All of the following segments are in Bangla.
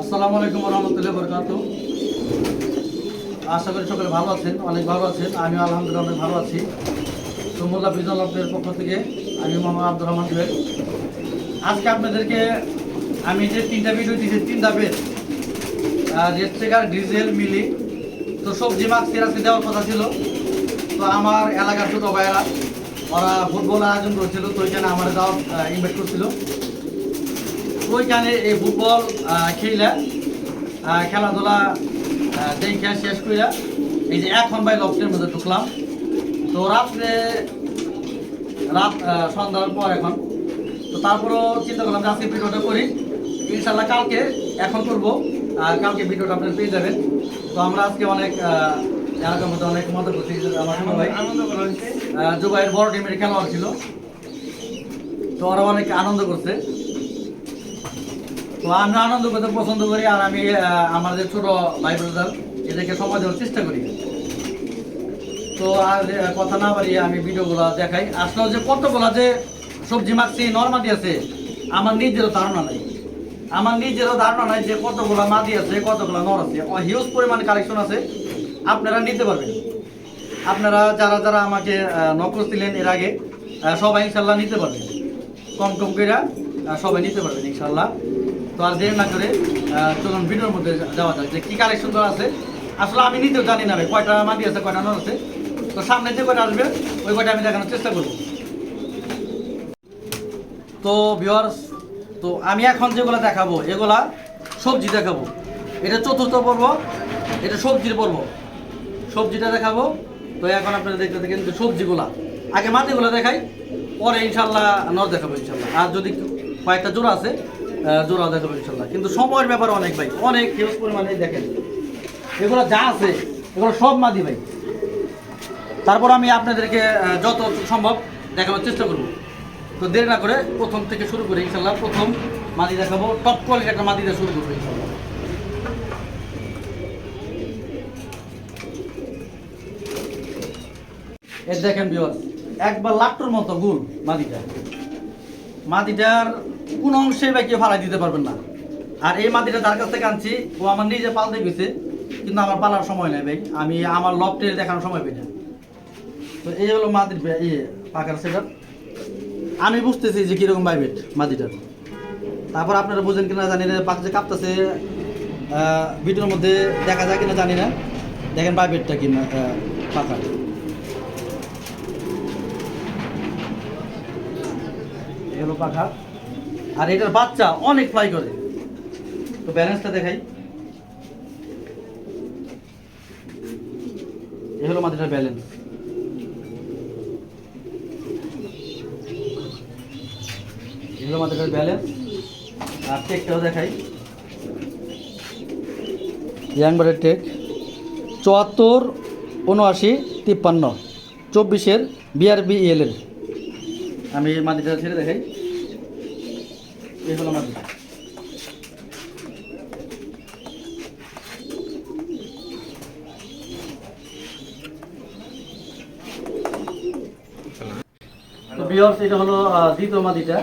আসসালামু আলাইকুম রহমতুল্লাহ বরকাত আশা করি সকলে ভালো আছেন, অনেক ভালো আছেন। আমি আলহামদুলিল্লাহ অনেক ভালো আছি। তো মোল্লা লফটের পক্ষ থেকে আমি মোহাম্মদ আব্দুর রহমান জুয়েল আজকে আপনাদেরকে আমি যে তিনটা ভিডিও দিয়েছি, তিনটা বেদ রেস্টেকার ডিজেল মিলি। তো সবজি, মাছ আজকে দেওয়ার কথা ছিল। তো আমার এলাকার ছোট ভাইয়েরা, ওরা ফুটবল আয়োজন করেছিল, তো ওইখানে আমার যাওয়া ইনভাইট করছিল। ওইখানে এই ফুটবল খেলা খেলাধুলা দেখে শেষ করিয়া এই যে এখন বাই লক্সের মধ্যে ঢুকলাম। তো রাত্রে রাত সন্ধ্যার পর এখন। তো তারপরেও চিন্তা করলাম যে আজকে ভিডিওটা করি। ইনশাল্লাহ কালকে এখন করব আর কালকে ভিডিওটা আপনারা পেয়ে যাবেন। তো আমরা আজকে অনেক এলাকার মধ্যে অনেক মজা করছি। আমার ভাই জুবাইয়ের বড় টিমের খেলোয়াড় ছিল। তো ওরা অনেক আনন্দ করছে। তো আমি আনন্দ করতে পছন্দ করি আর আমি আমাদের ছোট ভাই ব্রাদার এদেরকে সময় দেওয়ার চেষ্টা করি। তো আর কথা না বাড়িয়ে আমি ভিডিওগুলো দেখাই। আসলে যে কতগুলো যে সবজি মাখছি, নর্মাদি আছে, আমার নিজেরও ধারণা নাই। আমার নিজেরও ধারণা নাই যে কতগুলো মাদি আছে, কতগুলো নর আছে। হিউজ পরিমাণ কালেকশন আছে। আপনারা নিতে পারবেন। আপনারা যারা যারা আমাকে নকল দিলেন এর আগে সবাই ইনশাল্লাহ নিতে পারবেন। কম কম করে সবাই নিতে পারবেন ইনশাল্লাহ। তো আর দেরি না করে চলুন ভিডিওর মধ্যে যাওয়া যাক যে কী কালেকশন করা আছে। আসলে আমি নিজেও জানি না কয়টা মাটি আছে, কয়টা নর আছে। তো সামনে যে কয়টা আসবে, ওই কয়টা আমি দেখানোর চেষ্টা করব। তো ভিওয়ার্স তো আমি এখন যেগুলো দেখাবো, এগুলা সবজি দেখাবো। এটা চতুর্থ পর্ব, এটা সবজির পর্ব। সবজিটা দেখাবো। তো এখন আপনারা দেখতে থাকেন যে সবজিগুলা। আগে মাটিগুলো দেখাই, পরে ইনশাল্লাহ নর দেখাবো ইনশাল্লাহ। আর যদি কয়েকটা জোড়া আছে জোড়াও দেখাবো ইনশাল্লাহ। কিন্তু সময়ের ব্যাপার অনেক ভাই, অনেক হিউজ পরিমাণে দেখেন। এগুলো যা আছে, এগুলো সব মাদি ভাই। তারপর আমি আপনাদেরকে যত সম্ভব দেখানোর চেষ্টা করব। তো দেরি না করে প্রথম থেকে শুরু করি ইনশাল্লাহ প্রথম মাদি দেখাবো টপ কোয়ালিটি একটা মাদি শুরু করব ইনশাল্লাহ। এর দেখেন বিয়র একবার লাট্টুর মতো গুল মাদিটা। মাদিটার কোন অংশে বা কেউ ফালাই দিতে পারবেন না। আর এই মাটিটা যার কাছ থেকে আনছি ও আমার নিজে পালতে গেছে কিন্তু আমার পালার সময় নেই ভাই। আমি আমার লফটের দেখানোর সময় পাই না। তো এই হলো মাদির বে- ইয়ে পাকার সেটার আমি বুঝতেছি যে কীরকম বাইবেট মাদিটার তারপর আপনারা বুঝেন কিনা জানি না যে কাঁপতেছে ভিডিওর মধ্যে দেখা যায় কিনা জানি না। দেখেন বাইবেটটা কিনা আহ, পাকা। এই হলো পাখা আর এটার বাচ্চা অনেক ফ্লাই করে। তো ব্যালেন্সটা দেখাই। এই হলো মাটিটার ব্যালেন্স এই হলো মাটিটার ব্যালেন্স আর টেকটাও দেখাই। ইয়াংবারের টেক চুয়াত্তর, উনআশি, তিপ্পান্ন। চব্বিশের বিআরবি এর আমি মাটিটা ছেড়ে দেখাই। এটা হলো দ্বিতীয় মাদিটা।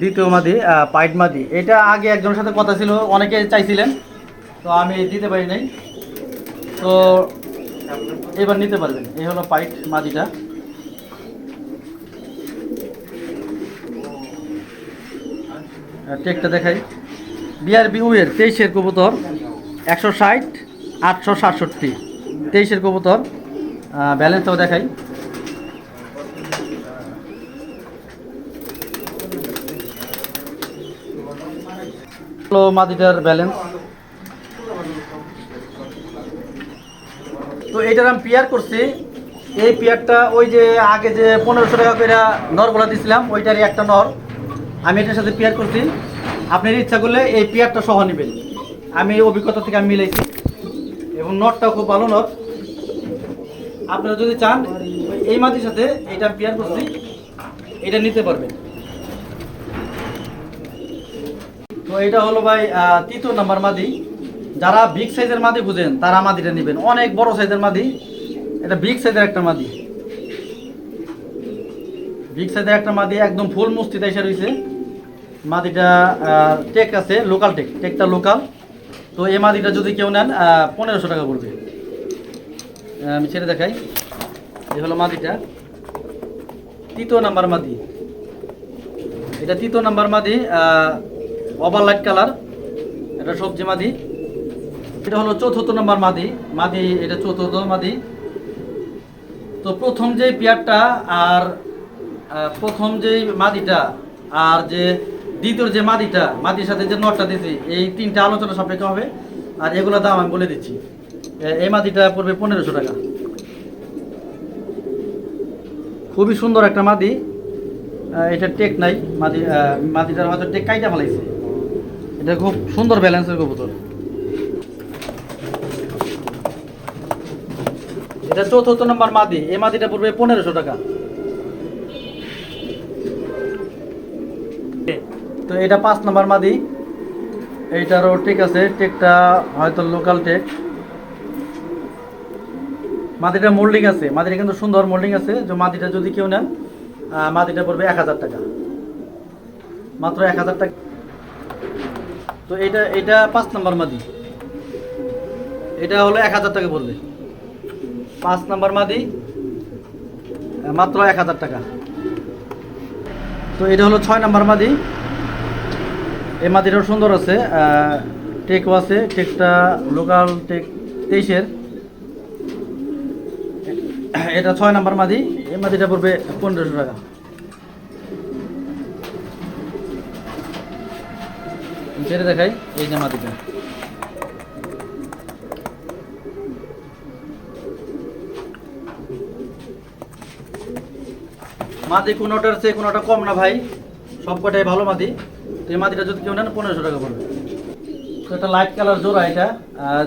দ্বিতীয় মাদি পাইট মাদি। এটা আগে একজনের সাথে কথা ছিল, অনেকে চাইছিলেন, তো আমি দিতে পারি নাই। তো এবার নিতে পারবেন। এই হলো পাইট মাদিটা। টেকটা দেখাই। বিআরবি উয়ের তেইশের কবুতর, একশো ষাট, আটশো সাতষট্টি। তেইশের কবুতর ব্যালেন্সটাও দেখাই। মাদিটার ব্যালেন্স তো এইটার আমি পেয়ার করছি। এই পেয়ারটা ওই যে আগে যে পনেরোশো টাকা করে নরগুলো দিয়েছিলাম ওইটারই একটা নর। আমি এটার সাথে পেয়ার করছি। আপনার ইচ্ছা করলে এই পেয়ারটা সহ নেবেন। আমি এই অভিজ্ঞতা থেকে আমি মিলাইছি। এবং নটটাও খুব ভালো নট আপনারা যদি চান, এই মাটির সাথে এটা পেয়ার করছি। এটা নিতে পারবেন। তো এটা হলো ভাই তৃতীয় নাম্বার মাদি যারা বিগ সাইজের মাদি বুঝেন, তারা মাদিটা নেবেন। অনেক বড় সাইজের মাদি এটা বিগ সাইজের একটা মাদি বিগ সাইজের একটা মাদি একদম ফুল মুস্তিতে এসে রয়েছে। মাদিটা টেক আছে লোকাল টেক টেকটা লোকাল তো এই মাদিটা যদি কেউ নেন পনেরোশো টাকা পড়বে। আমি ছেড়ে দেখাই। এই হলো মাদিটা। তৃতীয় নাম্বার মাদি। এটা তৃতীয় নাম্বার মাদি ওভার লাইট কালার এটা সবজি মাদি। এটা হলো চতুর্থ নাম্বার মাদি। মাদি, এটা চতুর্থ মাদি। তো প্রথম যে পেয়ারটা আর প্রথম যে মাদিটা আর যে দ্বিতীয় যে মাদিটা মাদির সাথে যে নটটা দিয়েছি, এই তিনটা আলোচনা সাপেক্ষে হবে। আর এগুলো দাম আমি বলে দিচ্ছি। এই মাদিটা পড়বে পনেরোশো টাকা। খুবই সুন্দর একটা মাদি এটা টেক নাই মাদি মাদিটার হয়তো টেক কাইটা ফেলাইছে। এটা খুব সুন্দর ব্যালেন্সের কবুতর। এটা চতুর্থ নম্বর মাদি এই মাদিটা পড়বে পনেরোশো টাকা। তো এটা পাঁচ নম্বর মাদি। এইটারও টেক আছে, টেকটা হয়তো লোকাল টেক। মাদিটা মোল্ডিং আছে, মাদিটা কিন্তু সুন্দর মোল্ডিং আছে। যে মাদিটা যদি কেউ নেন মাদিটা পড়বে এক হাজার টাকা। মাত্র এক হাজার টাকা। তো এটা এটা পাঁচ নম্বর মাদি। এটা হলো এক হাজার টাকা পড়বে পাঁচ নম্বর মাদি মাত্র এক হাজার টাকা। তো এটা হলো ছয় নম্বর মাদি। এই মাটিটাও সুন্দর আছে টেকও আছে টেকটা লোকাল টেক তেইশের। এটা ছয় নাম্বার মাদি এই মাদিটা পড়বে পনেরোশো টাকা। ছেড়ে দেখাই, এই যে মাদিটা মাদি কোনোটার চেয়ে কোনোটা কম না ভাই সব কটাই ভালো তো এই মাদিটা যদি কেউ নেন, পনেরোশো টাকা পড়বে। তো এটা লাইট কালার জোড়া এটা।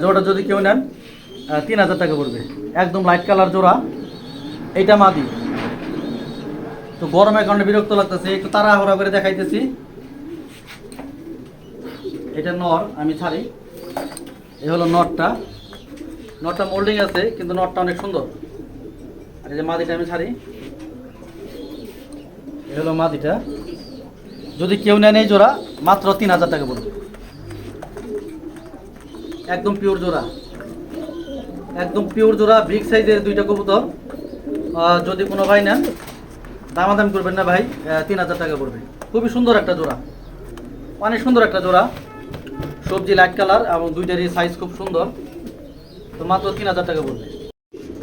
জোড়াটা যদি কেউ নেন তিন হাজার টাকা পড়বে। একদম লাইট কালার জোড়া। এইটা মাদি। তো গরমের কারণে বিরক্ত লাগতেছে, একটু তাড়াহুড়া করে দেখাইতেছি। এটা নর, আমি ছাড়ি। এই হলো নটটা। নটটা মোল্ডিং আছে, কিন্তু নটটা অনেক সুন্দর। আর এই যে মাদিটা আমি ছাড়ি। এই হলো মাদিটা। যদি কেউ নেন এই জোড়া, মাত্র তিন হাজার টাকা পড়বে একদম পিওর জোড়া। একদম পিওর জোড়া বিগ সাইজের দুইটা কবুতর। যদি কোনো ভাই নেন, দামাদামি করবেন না ভাই তিন হাজার টাকা পড়বে। খুবই সুন্দর একটা জোড়া। অনেক সুন্দর একটা জোড়া। সবজি লাইট কালার এবং দুইটারই সাইজ খুব সুন্দর। তো মাত্র তিন হাজার টাকা পড়বে।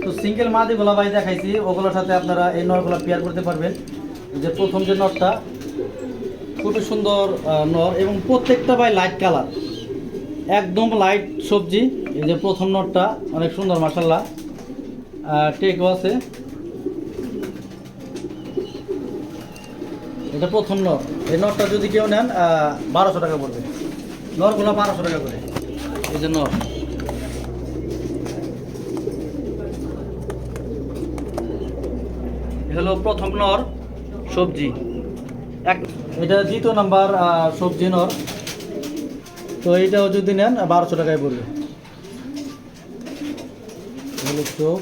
তো সিঙ্গেল মা যেগুলো ভাই দেখাইছি, ওগুলোর সাথে আপনারা এই নরগুলো পেয়ার করতে পারবেন। যে প্রথম যে নরটা খুবই সুন্দর নর এবং প্রত্যেকটা ভাই লাইট কালার একদম লাইট সবজি, এই যে প্রথম নটটা অনেক সুন্দর মাসাল্লাহ টেকও আছে। এটা প্রথম নট এই নটটা যদি কেউ নেন বারোশো টাকা পড়বে। নরগুলো বারোশো টাকা করে। এই যে এ হলো প্রথম নর সবজি। এক এটা দ্বিতীয় নাম্বার সবজি নর। তো এইটাও যদি নেন, বারোশো টাকায় পড়বে। চোখ।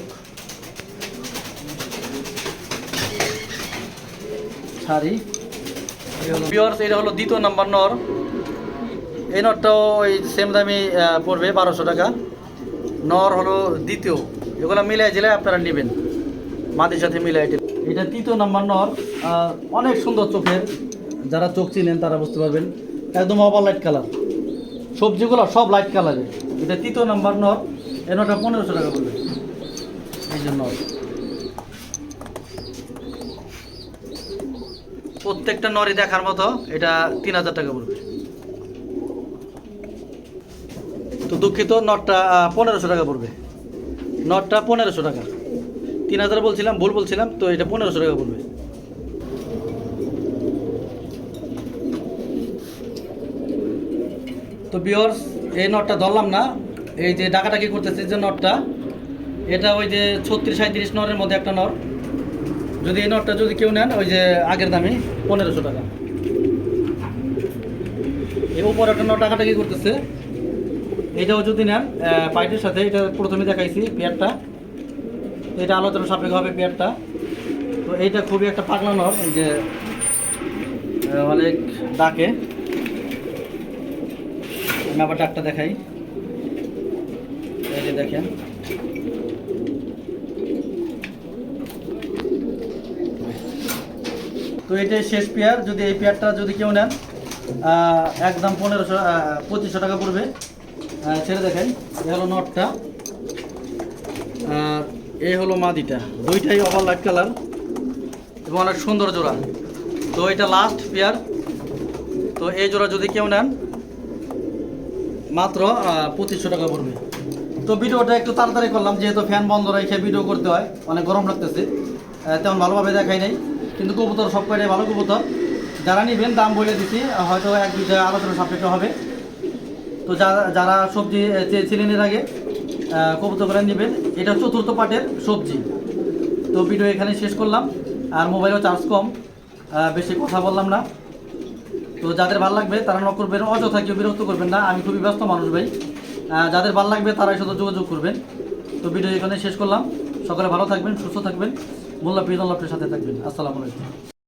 শাড়ি। এটা হলো দ্বিতীয় নাম্বার নর। এই নরটাও ওই সেম দামি পড়বে, বারোশো টাকা। নর হলো দ্বিতীয়। এগুলো মিলাই দিলে আপনারা নেবেন। মাটির সাথে মিলাই এটা তৃতীয় নাম্বার নর। অনেক সুন্দর চোখের। যারা চোখ চিনেন তারা বুঝতে পারবেন, একদম অবার লাইট কালার সবজিগুলো সব লাইট কালারের এটা তৃতীয় নাম্বার নর। এ নটা পনেরোশো টাকা পড়বে এই যে নর। প্রত্যেকটা নরই দেখার মতো এটা তিন হাজার টাকা পড়বে তো দুঃখিত নটটা পনেরোশো টাকা পড়বে। নটটা পনেরোশো টাকা। তিন হাজার বলছিলাম, ভুল বলছিলাম, তো এটা পনেরোশো টাকা পড়বে তো বিয়র্স এই নটটা ধরলাম না। এই যে ডাকাটাকি করতেছে, যে নটটা এটা ওই যে ছত্রিশ সাঁত্রিশ নরের মধ্যে একটা নর। যদি এই নটটা যদি কেউ নেন, ওই যে আগের দামে, পনেরোশো টাকা। এই উপর একটা নট ডাকাটাকি করতেছে। এটাও যদি নেন পাইটের সাথে, এটা প্রথমে দেখাইছি পেয়ারটা এটা আলোচনা সাপেক্ষ হবে পেয়ারটা তো এইটা খুবই একটা পাগলা নর, এই যে অনেক ডাকে। আমি আবার ডাকটা দেখাই। এই যে দেখেন। তো এটাই শেষ পেয়ার। যদি এই পেয়ারটা যদি কেউ নেন একদম পনেরোশো পঁচিশশো টাকা পড়বে। ছেড়ে দেখেন, এ হলো নটটা। আর এই হলো মাদিটা। দুইটাই ওভার লাইট কালার এবং অনেক সুন্দর জোড়া। তো এটা লাস্ট পেয়ার। তো এই জোড়া যদি কেউ নেন মাত্র পঁচিশশো টাকা পড়বে। তো ভিডিওটা একটু তাড়াতাড়ি করলাম, যেহেতু ফ্যান বন্ধ রেখে ভিডিও করতে হয়, অনেক গরম লাগতেছে তেমন ভালোভাবে দেখাই নাই। কিন্তু কবুতর সব কয়টাই ভালো কবুতর। যারা নিবেন, দাম বলে দিচ্ছি হয়তো এক দুইটা আলোচনা সাপেক্ষ হবে। তো যারা যারা সবজি চেয়েছিলেন এর আগে কবুতর করে নেবেন, এটা চতুর্থ পাটের সবজি। তো ভিডিও এখানে শেষ করলাম, আর মোবাইলও চার্জ কম বেশি কথা বললাম না। তো যাদের ভালো লাগবে তারা নক করবেন, অযথা কেউ বিরক্ত করবেন না। আমি খুবই ব্যস্ত মানুষ ভাই। যাদের ভালো লাগবে তারাই শুধু যোগাযোগ করবেন। তো ভিডিও এখানে শেষ করলাম। সকালে ভালো থাকবেন, সুস্থ থাকবেন। মোল্লা পিজন সাথে থাকবেন। আসসালামু আলাইকুম।